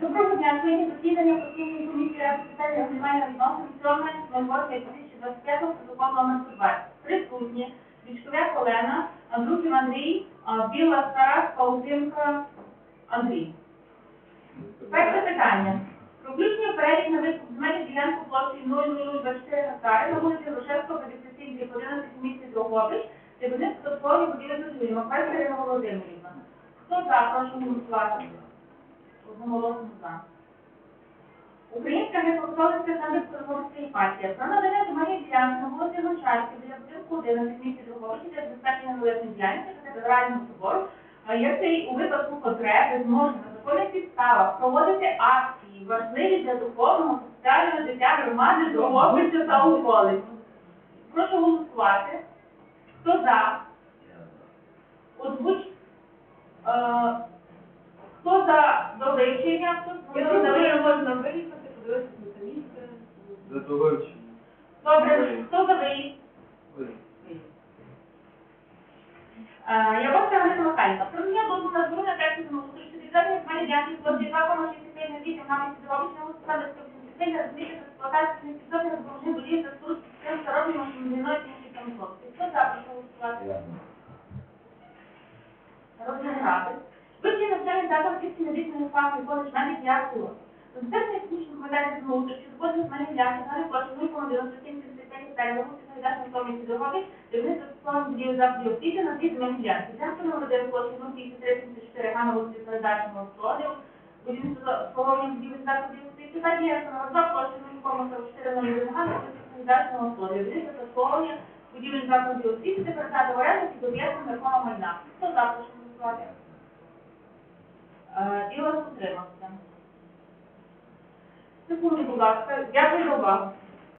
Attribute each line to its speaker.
Speaker 1: Доброго дня, сьогодні засідання постійної комісії Ради з питань регулювання відносин 7 2025 протокол номер 120. Присутні Вічковяк Олена, Андрухів Андрій, Біла Тарас, Паутинка Андрій. Перше питання. Про включення перелік на викуп земельної ділянки площею 00024 гектари на вулиці Грушевського, 57, 11 в місті Дрогобич, де вони додаткові будівлі. Макар Ірина Володимирівна. Хто за, прошу голосувати. Одноголосно за. Українська греко-католицька самопроводська єпархія про надання земельної ділянки на вулиці Гончарській будинку 11 місті Друговичі для забезпечення належної ділянки та катедрального собору, який у випадку потреби зможе на законних підставах проводити акції, важливі для духовного соціального життя громади Друговича та околиць. Прошу голосувати. Хто за? За до вивчення? Хто
Speaker 2: Я
Speaker 1: за
Speaker 2: думаю, можна виїхати, подивитися на це місце.
Speaker 3: За то вивчення.
Speaker 1: Добре, хто за виїзд? Е, Я вас Галина Михайлівна. Про мене дозволу на збройну тексті замовити, що відведення земельні ділянки площі 2,67 на 8 на місці Дробічного Олександра 180 для розміщення експлуатації підсобних допомогних будівель споруд систем стародньої машинобудівної та інших промисловості. Хто за, прошу голосувати? Розглядати. Заклад кількість медичної фахів, коледж медик і артур. Забезпечення технічних документацій змовити, що згодом з мене ділянки на площі 0,9735 гектарів на вулиці Солідарної комісії дороги, де вони застосовані будівлі заходів освіти на дві земельні ділянки. Ділянка номер 1 площі 0,34 га на вулиці Солідарного складу, будівництво обслуговування будівлі заходів освіти, та ділянка номер 2 площі 0,44 га на вулиці Солідарного складу, будівництво обслуговування будівлі заходів освіти та передати в оренду під об'єктом нерухомого майна. Хто за, прошу голосувати? Е, Діло утримався. Секунду, будь ласка, дякую за.